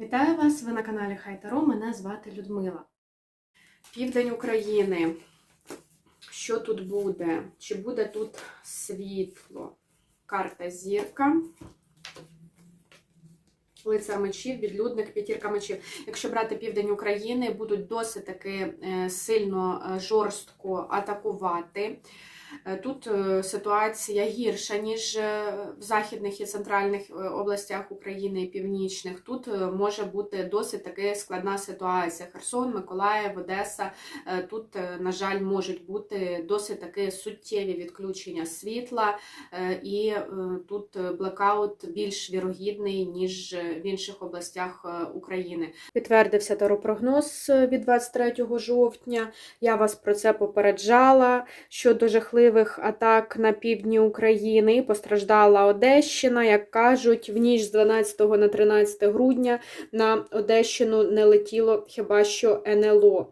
Вітаю вас! Ви на каналі Хайтаро. Мене звати Людмила. Південь України. Що тут буде? Чи буде тут світло? Карта зірка. Лицар мечів, відлюдник, п'ятірка мечів. Якщо брати південь України, будуть досить таки е, сильно е, жорстко атакувати. Е, Тут е, ситуація гірша, ніж е, в західних і центральних областях України і північних. Тут може бути досить таки складна ситуація. Херсон, Миколаїв, Одеса. Тут, на жаль, можуть бути досить таки суттєві відключення світла, і тут блекаут більш вірогідний, ніж в інших областях України. Підтвердився таропрогноз е, від 23 жовтня. Я вас про це попереджала щодо жахливих атак на півдні України. Постраждала Одещина, як кажуть, в ніч з 12 на 13 грудня на Одещину не летіло хіба що НЛО.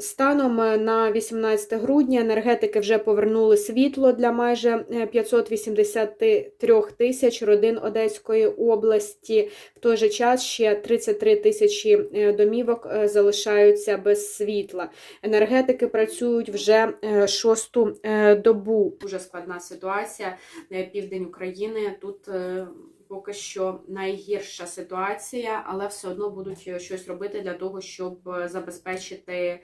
Станом на 18 грудня енергетики вже повернули світло для майже е, 583 тисяч родин Одеської області. В той же час ще 33 тисячі е, домівок е, залишаються без світла. Енергетики працюють вже е, шосту е, добу. Дуже складна ситуація. Е, Південь України тут. Поки що найгірша ситуація, але все одно будуть е, щось робити для того, щоб е, забезпечити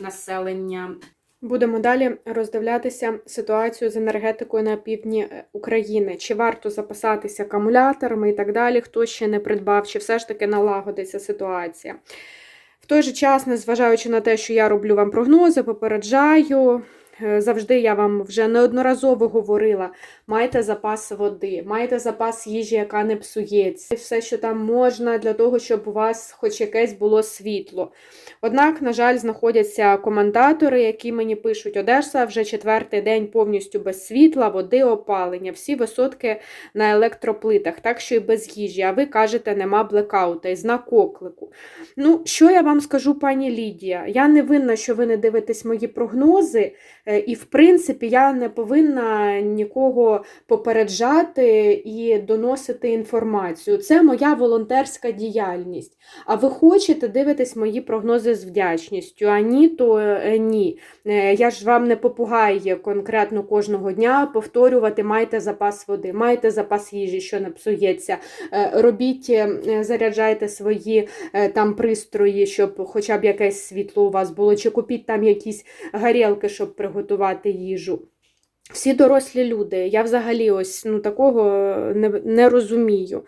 населення. Будемо далі роздивлятися ситуацію з енергетикою на півдні е, України. Чи варто запасатися акумуляторами і так далі, хто ще не придбав, чи все ж таки налагодиться ситуація. В той же час, незважаючи на те, що я роблю вам прогнози, попереджаю. Е, Завжди я вам вже неодноразово говорила: майте запас води, майте запас їжі, яка не псується, все, що там можна, для того, щоб у вас хоч якесь було світло. Однак, на жаль, знаходяться коментатори, які мені пишуть: Одеса вже четвертий день повністю без світла, води, опалення, всі висотки на електроплитах, так що і без їжі. А ви кажете, нема блекаута і знак оклику. Ну, що я вам скажу, пані Лідія? Я не винна, що ви не дивитесь мої прогнози, і в принципі я не повинна нікого попереджати і доносити інформацію. Це моя волонтерська діяльність. А ви хочете дивитись мої прогнози з вдячністю? А ні, то е, ні. Е, Я ж вам не попугай конкретно кожного дня повторювати, майте запас води, майте запас їжі, що не псується. Е, Робіть, е, заряджайте свої е, там пристрої, щоб хоча б якесь світло у вас було, чи купіть там якісь гарілки, щоб приготувати їжу. Всі дорослі люди. Я взагалі ось ну, такого не, не розумію.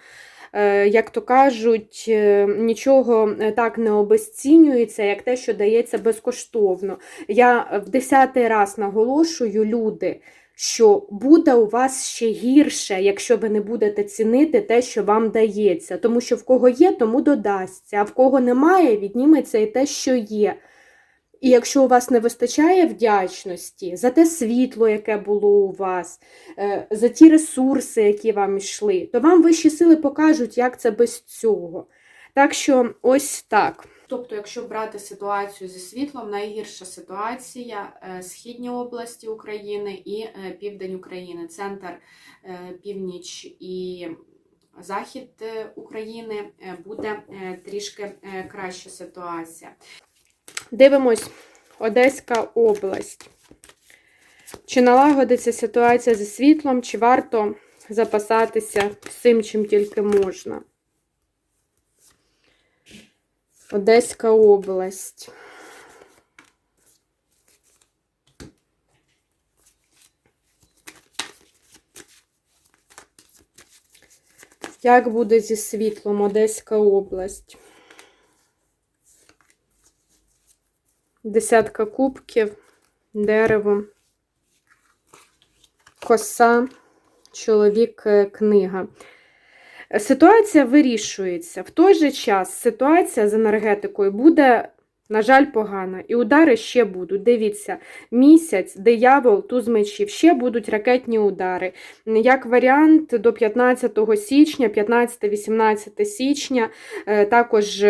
Е, Як то кажуть, е, нічого е, так не обезцінюється, як те, що дається безкоштовно. Я в десятий раз наголошую, люди, що буде у вас ще гірше, якщо ви не будете цінити те, що вам дається. Тому що в кого є, тому додасться, а в кого немає, відніметься і те, що є. І якщо у вас не вистачає вдячності за те світло, яке було у вас, е, за ті ресурси, які вам йшли, то вам вищі сили покажуть, як це без цього. Так що ось так. Тобто, якщо брати ситуацію зі світлом, найгірша ситуація е, східні області України і е, південь України, центр, північ і захід України буде трішки краща ситуація. Дивимось, Одеська область. Чи налагодиться ситуація зі світлом, чи варто запасатися всім, чим тільки можна? Одеська область. Як буде зі світлом Одеська область? Десятка кубків, дерево, коса, чоловік, е, книга. Ситуація вирішується. В той же час ситуація з енергетикою буде, на жаль, погана. І удари ще будуть. Дивіться, місяць, диявол, туз мечів, ще будуть ракетні удари. Як варіант, до 15 січня, 15-18 січня, е, також.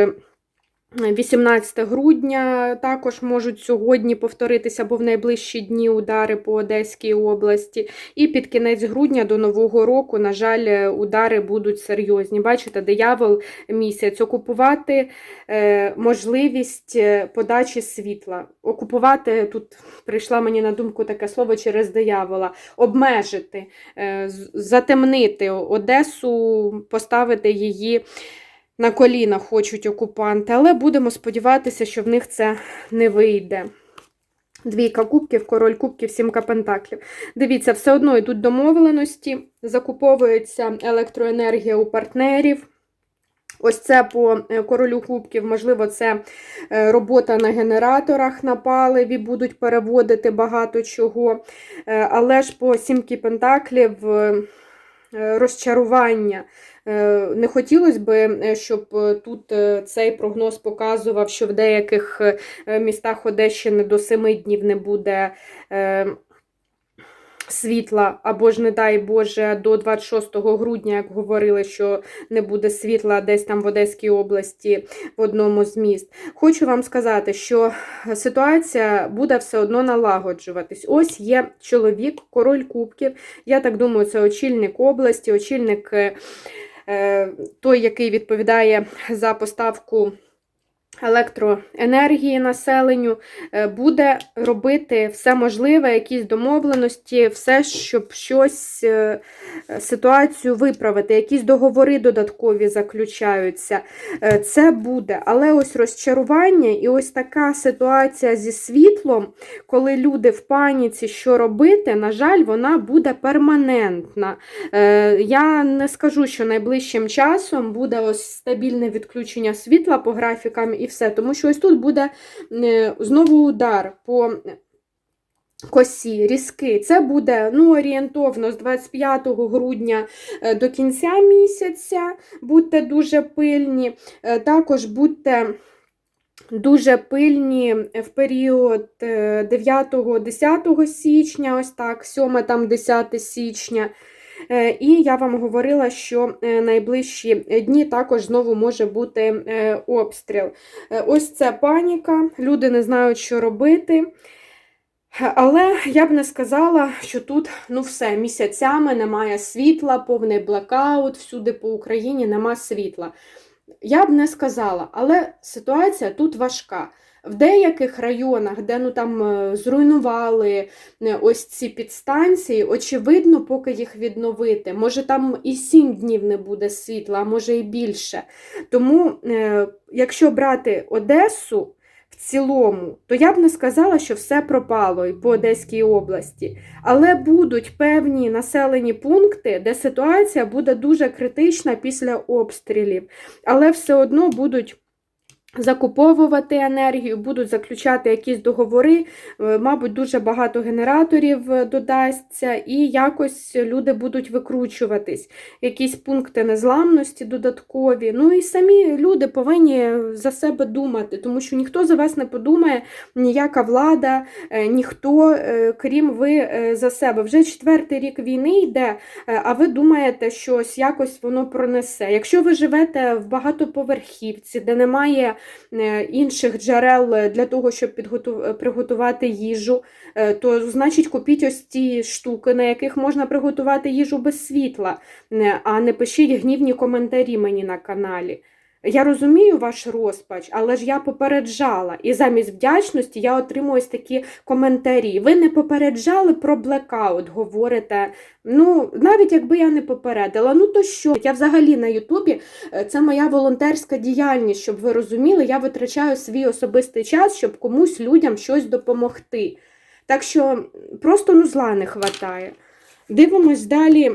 Е, 18 грудня також можуть сьогодні повторитися або в найближчі дні удари по Одеській області. І під кінець грудня до Нового року, на жаль, удари будуть серйозні. Бачите, диявол місяць окупувати е, можливість е, подачі світла. Окупувати тут прийшла мені на думку таке слово через диявола, обмежити, е, затемнити Одесу, поставити її на коліна хочуть окупанти, але будемо сподіватися, що в них це не вийде. Двійка кубків, король кубків, сімка пентаклів. Дивіться, все одно йдуть домовленості, закуповується електроенергія у партнерів. Ось це по е, королю кубків, можливо, це е, робота на генераторах на паливі, будуть переводити багато чого. Е, Але ж по сімки пентаклів розчарування. Е, Не хотілося б, е, щоб е, тут е, цей прогноз показував, що в деяких е, містах Одещини до 7 днів не буде е, світла, або ж, не дай Боже, до 26 грудня, як говорили, що не буде світла десь там в Одеській області в одному з міст. Хочу вам сказати, що ситуація буде все одно налагоджуватись. Ось є чоловік, король кубків. Я так думаю, це очільник області, очільник. е, е, той, який відповідає за поставку електроенергії населенню, е, буде робити все можливе, якісь домовленості, все, щоб щось е, ситуацію виправити, якісь договори додаткові заключаються. Е, Це буде, але ось розчарування і ось така ситуація зі світлом, коли люди в паніці, що робити, на жаль, вона буде перманентна. Я не скажу, що найближчим часом буде ось стабільне відключення світла по графікам і все, тому що ось тут буде е, знову удар по косі, різки. Це буде ну, орієнтовно з 25 грудня е, до кінця місяця. Будьте дуже пильні. Е, Також будьте. Дуже пильні в період е, 9-10 січня, ось так, 7-10 січня. Е, І я вам говорила, що е, найближчі дні також знову може бути е, обстріл. Ось це паніка, люди не знають, що робити. Але я б не сказала, що тут ну все, місяцями немає світла, повний блекаут, всюди по Україні нема світла. Я б не сказала, але ситуація тут важка. В деяких районах, де ну там е, зруйнували е, ось ці підстанції, очевидно, поки їх відновити. Може, там і сім днів не буде світла, а може і більше. Тому, е, якщо брати Одесу в цілому, то я б не сказала, що все пропало і по Одеській області. Але будуть певні населені пункти, де ситуація буде дуже критична після обстрілів, але все одно будуть. Закуповувати енергію, будуть заключати якісь договори, е, мабуть, дуже багато генераторів е, додасться, і якось люди будуть викручуватись. Якісь пункти незламності додаткові. Ну і самі люди повинні за себе думати, тому що ніхто за вас не подумає, ніяка влада, е, ніхто, крім ви за себе. Вже четвертий рік війни йде, а ви думаєте, що ось якось воно пронесе. Якщо ви живете в багатоповерхівці, де немає інших джерел е, для того, щоб е, приготувати їжу, е, то значить купіть ось ці штуки, на яких можна приготувати їжу без світла, е, а не пишіть гнівні коментарі мені на каналі. Я розумію ваш розпач, але ж я попереджала. І замість вдячності я отримую ось такі коментарі. Ви не попереджали про блекаут, говорите. Ну, навіть якби я не попередила, ну то що? Я взагалі на Ютубі е, це моя волонтерська діяльність, щоб ви розуміли, я витрачаю свій особистий час, щоб комусь людям щось допомогти. Так що просто ну зла не хватає. Дивимось далі.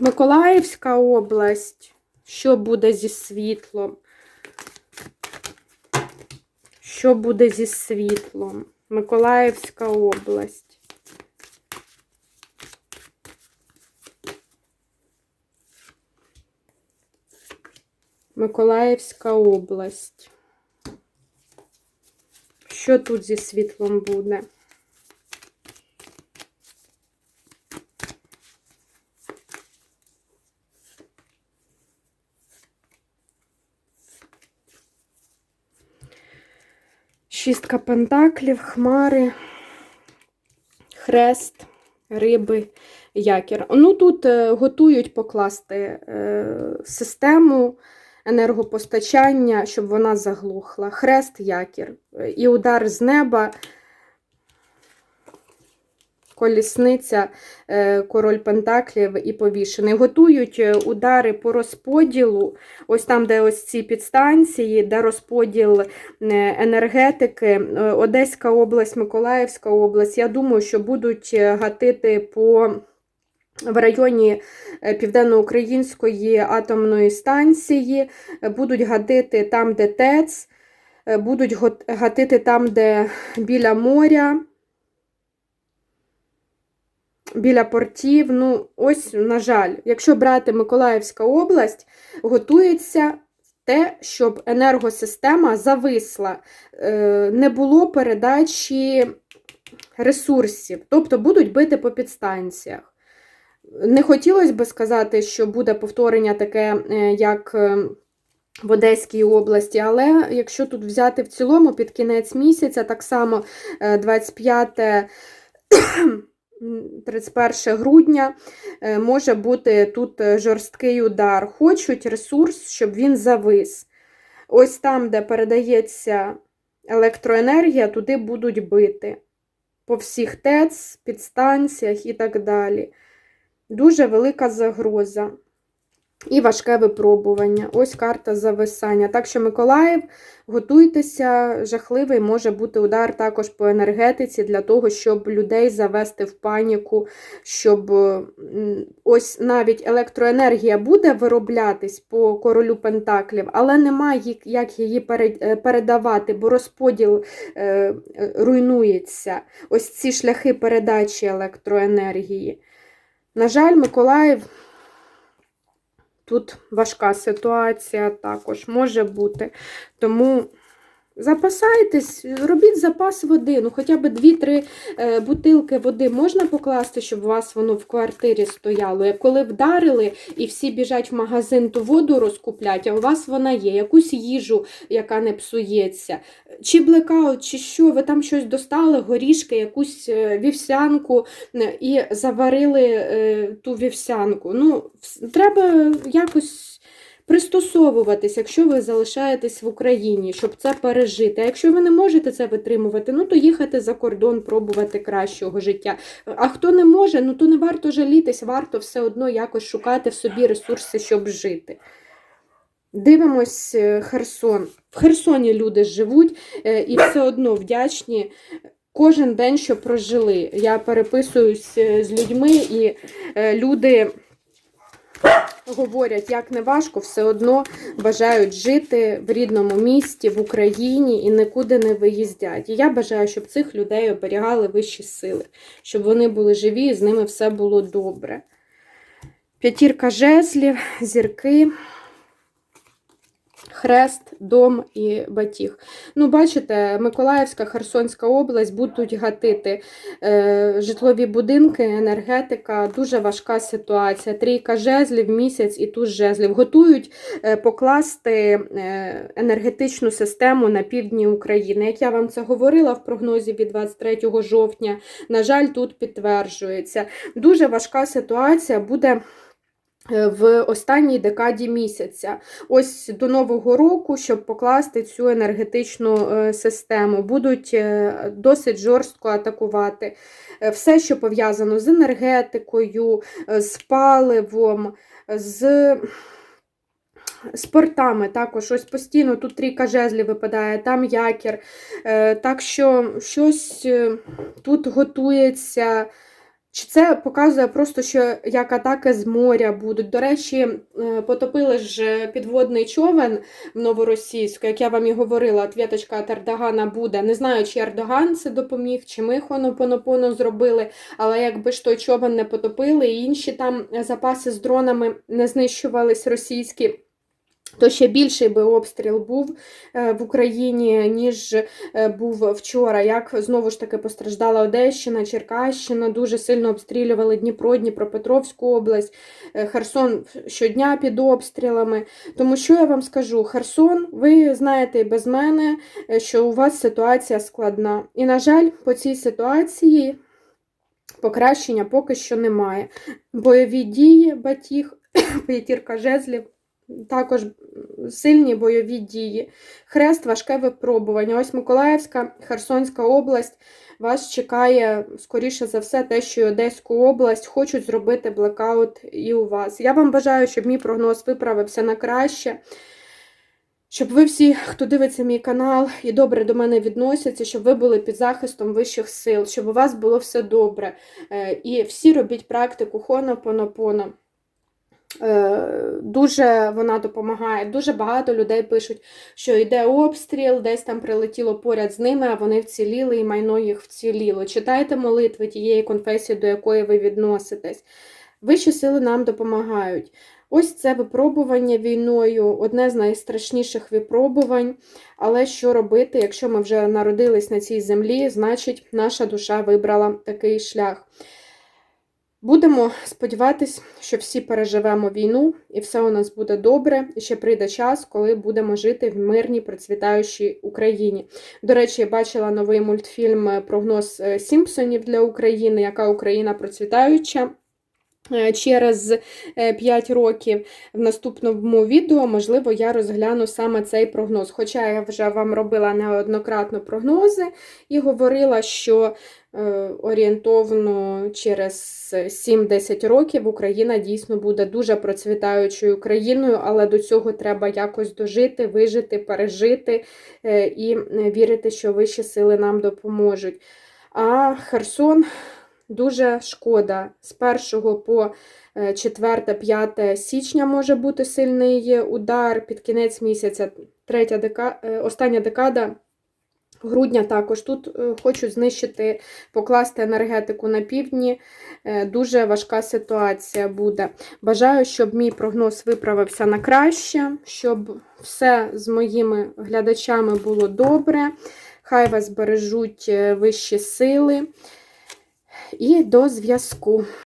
Миколаївська область. Що буде зі світлом? Що буде зі світлом? Миколаївська область. Миколаївська область. Що тут зі світлом буде? Шістка пентаклів, хмари, хрест, риби, якір. Ну тут е, готують покласти е, систему енергопостачання, щоб вона заглухла. Хрест, якір. Е, І удар з неба, колісниця, е, король пентаклів і повішений. Готують е, удари по розподілу. Ось там, де ось ці підстанції, де розподіл е, енергетики, Одеська область, Миколаївська область. Я думаю, що будуть гатити по. В районі Південноукраїнської атомної станції будуть гатити там, де ТЕЦ, будуть гатити там, де біля моря, біля портів. Ну, ось, на жаль, якщо брати Миколаївська область, готується те, щоб енергосистема зависла, е, не було передачі ресурсів, тобто будуть бити по підстанціях. Не хотілося би сказати, що буде повторення таке, е, як е, в Одеській області, але якщо тут взяти в цілому під кінець місяця, так само е, 25 31 грудня е, може бути тут е, жорсткий удар. Хочуть ресурс, щоб він завис. Ось там, де передається електроенергія, туди будуть бити. По всіх ТЕЦ, підстанціях і так далі. Дуже велика загроза. І важке випробування. Ось карта зависання. Так що, Миколаїв, готуйтеся, жахливий може бути удар також по енергетиці для того, щоб людей завести в паніку, щоб ось навіть електроенергія буде вироблятись по королю Пентаклів, але немає як її е, передавати, бо розподіл е, е, руйнується. Ось ці шляхи передачі електроенергії. На жаль, Миколаїв. Тут важка ситуація також може бути. Тому запасайтесь, робіть запас води. Ну, хоча б 2-3 е, бутилки води можна покласти, щоб у вас воно в квартирі стояло. Як коли вдарили і всі біжать в магазин, то воду розкуплять, а у вас вона є, якусь їжу, яка не псується. Чи блекаут, чи що, ви там щось достали, горішки, якусь е, вівсянку е, і заварили ту вівсянку. Ну, треба якось пристосовуватись, якщо ви залишаєтесь в Україні, щоб це пережити. А якщо ви не можете це витримувати, ну то їхати за кордон, пробувати кращого життя. А хто не може, ну то не варто жалітись, варто все одно якось шукати в собі ресурси, щоб жити. Дивимось е, Херсон. В Херсоні люди живуть е, і все одно вдячні кожен день, що прожили. Я переписуюсь е, з людьми, і люди говорять, як не важко, все одно бажають жити в рідному місті, в Україні і нікуди не виїздять. І я бажаю, щоб цих людей оберігали вищі сили, щоб вони були живі і з ними все було добре. П'ятірка жезлів, зірки. Хрест, дом і батіг. Ну, бачите, Миколаївська, Херсонська область будуть гатити е, житлові будинки, енергетика, дуже важка ситуація. Трійка жезлів, місяць і туз жезлів. Готують е, покласти е, енергетичну систему на півдні України. Як я вам це говорила в прогнозі від 23 жовтня, на жаль, тут підтверджується. Дуже важка ситуація буде. Е, В останній декаді місяця, ось до Нового року, щоб покласти цю енергетичну е, систему, будуть е, досить жорстко атакувати все, що пов'язано з енергетикою, з паливом, з з портами також ось постійно тут трійка жезлів випадає, там якір. Так що щось тут готується. Чи це показує просто, що як атаки з моря будуть? До речі, е, потопили ж підводний човен в Новоросійську, як я вам і говорила, отвіточка від Ердогана буде. Не знаю, чи Ердоган це допоміг, чи ми Хонопонопоно зробили, але якби ж той човен не потопили, і інші там запаси з дронами не знищувались російські. То ще більший би обстріл був е, в Україні, ніж е, був вчора. Як знову ж таки постраждала Одещина, Черкащина, дуже сильно обстрілювали Дніпро, Дніпропетровську область, е, Херсон щодня під обстрілами. Тому що я вам скажу, Херсон, ви знаєте і без мене, що у вас ситуація складна. І, на жаль, по цій ситуації покращення поки що немає. Бойові дії, батіг, п'ятірка жезлів. Також сильні бойові дії. Хрест, важке випробування. Ось Миколаївська, Херсонська область. Вас чекає, скоріше за все, те, що і Одеську область хочуть зробити блекаут і у вас. Я вам бажаю, щоб мій прогноз виправився на краще. Щоб ви всі, хто дивиться мій канал і добре до мене відносяться, щоб ви були під захистом вищих сил, щоб у вас було все добре. Е, І всі робіть практику хонопонопоно. Е, Дуже вона допомагає. Дуже багато людей пишуть, що йде обстріл, десь там прилетіло поряд з ними, а вони вціліли і майно їх вціліло. Читайте молитви тієї конфесії, до якої ви відноситесь. Вищі сили нам допомагають. Ось це випробування війною, одне з найстрашніших випробувань. Але що робити, якщо ми вже народились на цій землі, значить наша душа вибрала такий шлях. Будемо сподіватись, що всі переживемо війну і все у нас буде добре. І ще прийде час, коли будемо жити в мирній процвітаючій Україні. До речі, я бачила новий мультфільм Прогноз е, Сімпсонів для України, яка Україна процвітаюча. Е, Через 5 років в наступному відео, можливо, я розгляну саме цей прогноз. Хоча я вже вам робила неоднократно прогнози і говорила, що е, орієнтовно через 7-10 років Україна дійсно буде дуже процвітаючою країною, але до цього треба якось дожити, вижити, пережити е, і вірити, що вищі сили нам допоможуть. А Херсон. Дуже шкода. З 1 по 4-5 січня може бути сильний удар, під кінець місяця, третя дека... е, остання декада грудня також. Тут е, хочуть знищити, покласти енергетику на півдні. Е, Дуже важка ситуація буде. Бажаю, щоб мій прогноз виправився на краще, щоб все з моїми глядачами було добре. Хай вас бережуть е, вищі сили. І до зв'язку.